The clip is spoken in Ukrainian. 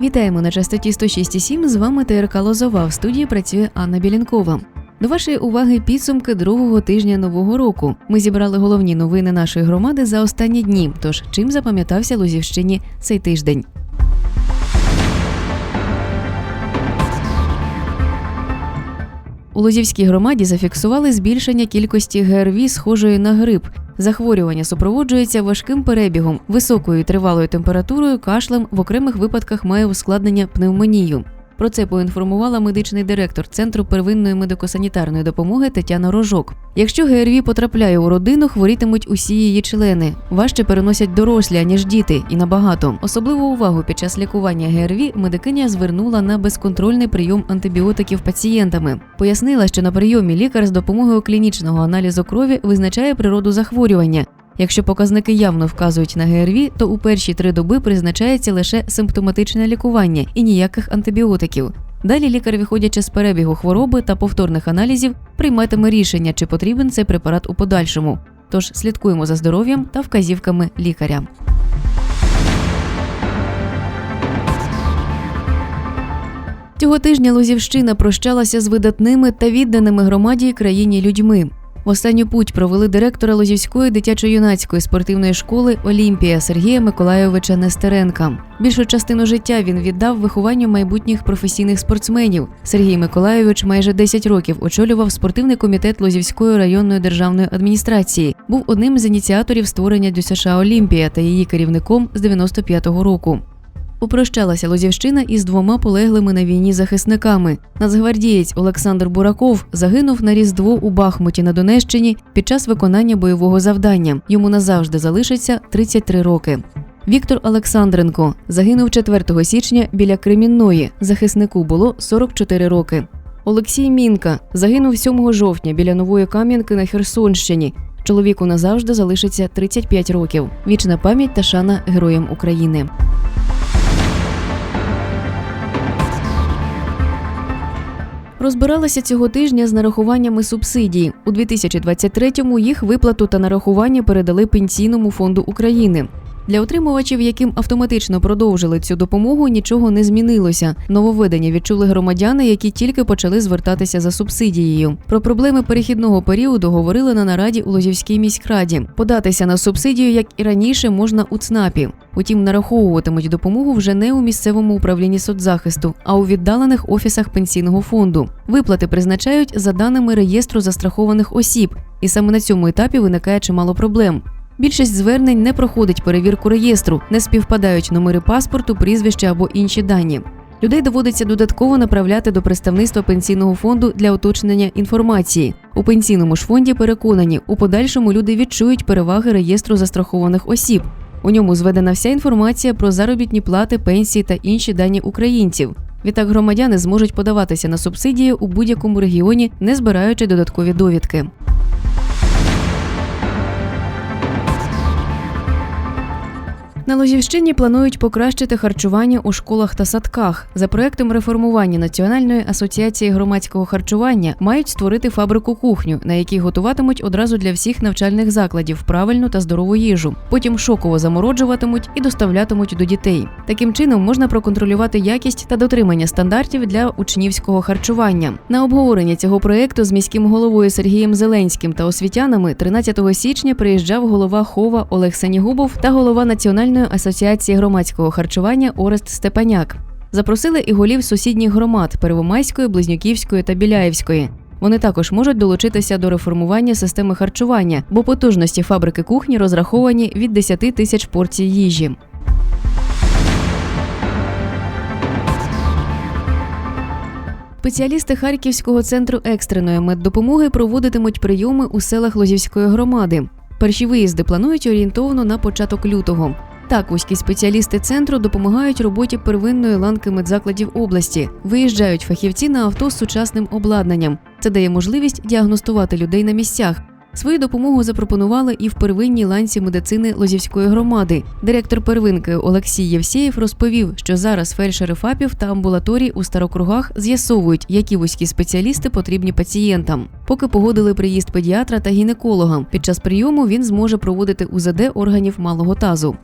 Вітаємо на частоті 106,7. З вами ТРК Лозова. В студії працює Анна Білінкова. До вашої уваги підсумки другого тижня нового року. Ми зібрали головні новини нашої громади за останні дні. Тож чим запам'ятався Лозівщині цей тиждень? У Лозівській громаді зафіксували збільшення кількості ГРВІ, схожої на грип. Захворювання супроводжується важким перебігом, високою тривалою температурою, кашлем, в окремих випадках має ускладнення пневмонію. Про це поінформувала медичний директор Центру первинної медико-санітарної допомоги Тетяна Рожок. Якщо ГРВІ потрапляє у родину, хворітимуть усі її члени. Важче переносять дорослі, аніж діти, і набагато. Особливу увагу під час лікування ГРВІ медикиня звернула на безконтрольний прийом антибіотиків пацієнтами. Пояснила, що на прийомі лікар з допомогою клінічного аналізу крові визначає природу захворювання. Якщо показники явно вказують на ГРВІ, то у перші три доби призначається лише симптоматичне лікування і ніяких антибіотиків. Далі лікар, виходячи з перебігу хвороби та повторних аналізів, прийматиме рішення, чи потрібен цей препарат у подальшому. Тож слідкуємо за здоров'ям та вказівками лікаря. Цього тижня Лозівщина прощалася з видатними та відданими громаді і країні людьми. В останню путь провели директора Лозівської дитячо-юнацької спортивної школи Олімпія Сергія Миколайовича Нестеренка. Більшу частину життя він віддав вихованню майбутніх професійних спортсменів. Сергій Миколайович майже 10 років очолював спортивний комітет Лозівської районної державної адміністрації. Був одним з ініціаторів створення ДЮСШ Олімпія та її керівником з 95-го року. Попрощалася Лозівщина із двома полеглими на війні захисниками. Нацгвардієць Олександр Бураков загинув на Різдво у Бахмуті на Донеччині під час виконання бойового завдання. Йому назавжди залишиться 33 роки. Віктор Олександренко загинув 4 січня біля Кремінної. Захиснику було 44 роки. Олексій Мінка загинув 7 жовтня біля Нової Кам'янки на Херсонщині. Чоловіку назавжди залишиться 35 років. Вічна пам'ять та шана героям України. Розбиралися цього тижня з нарахуваннями субсидій. У 2023-му їх виплату та нарахування передали Пенсійному фонду України. Для отримувачів, яким автоматично продовжили цю допомогу, нічого не змінилося. Нововведення відчули громадяни, які тільки почали звертатися за субсидією. Про проблеми перехідного періоду говорили на нараді у Лозівській міськраді. Податися на субсидію, як і раніше, можна у ЦНАПі. Утім, нараховуватимуть допомогу вже не у місцевому управлінні соцзахисту, а у віддалених офісах пенсійного фонду. Виплати призначають за даними реєстру застрахованих осіб, і саме на цьому етапі виникає чимало проблем. Більшість звернень не проходить перевірку реєстру, не співпадають номери паспорту, прізвища або інші дані. Людей доводиться додатково направляти до представництва пенсійного фонду для уточнення інформації. У пенсійному ж фонді переконані, у подальшому люди відчують переваги реєстру застрахованих осіб. У ньому зведена вся інформація про заробітні плати, пенсії та інші дані українців. Відтак громадяни зможуть подаватися на субсидії у будь-якому регіоні, не збираючи додаткові довідки. На Лозівщині планують покращити харчування у школах та садках. За проектом реформування Національної асоціації громадського харчування мають створити фабрику кухню, на якій готуватимуть одразу для всіх навчальних закладів правильну та здорову їжу. Потім шоково замороджуватимуть і доставлятимуть до дітей. Таким чином можна проконтролювати якість та дотримання стандартів для учнівського харчування. На обговорення цього проекту з міським головою Сергієм Зеленським та освітянами 13 січня приїжджав голова Хова Олег Сенігубов та голова Національної асоціації громадського харчування Орест Степаняк. Запросили і голів сусідніх громад Первомайської, Близнюківської та Біляївської. Вони також можуть долучитися до реформування системи харчування, бо потужності фабрики кухні розраховані від 10 тисяч порцій їжі. Спеціалісти Харківського центру екстреної меддопомоги проводитимуть прийоми у селах Лозівської громади. Перші виїзди планують орієнтовно на початок лютого. Так, вузькі спеціалісти центру допомагають роботі первинної ланки медзакладів області. Виїжджають фахівці на авто з сучасним обладнанням. Це дає можливість діагностувати людей на місцях. Свою допомогу запропонували і в первинній ланці медицини Лозівської громади. Директор первинки Олексій Євсєєв розповів, що зараз фельдшери ФАПів та амбулаторій у старокругах з'ясовують, які вузькі спеціалісти потрібні пацієнтам. Поки погодили приїзд педіатра та гінеколога. Під час прийому він зможе проводити УЗД органів малого тазу.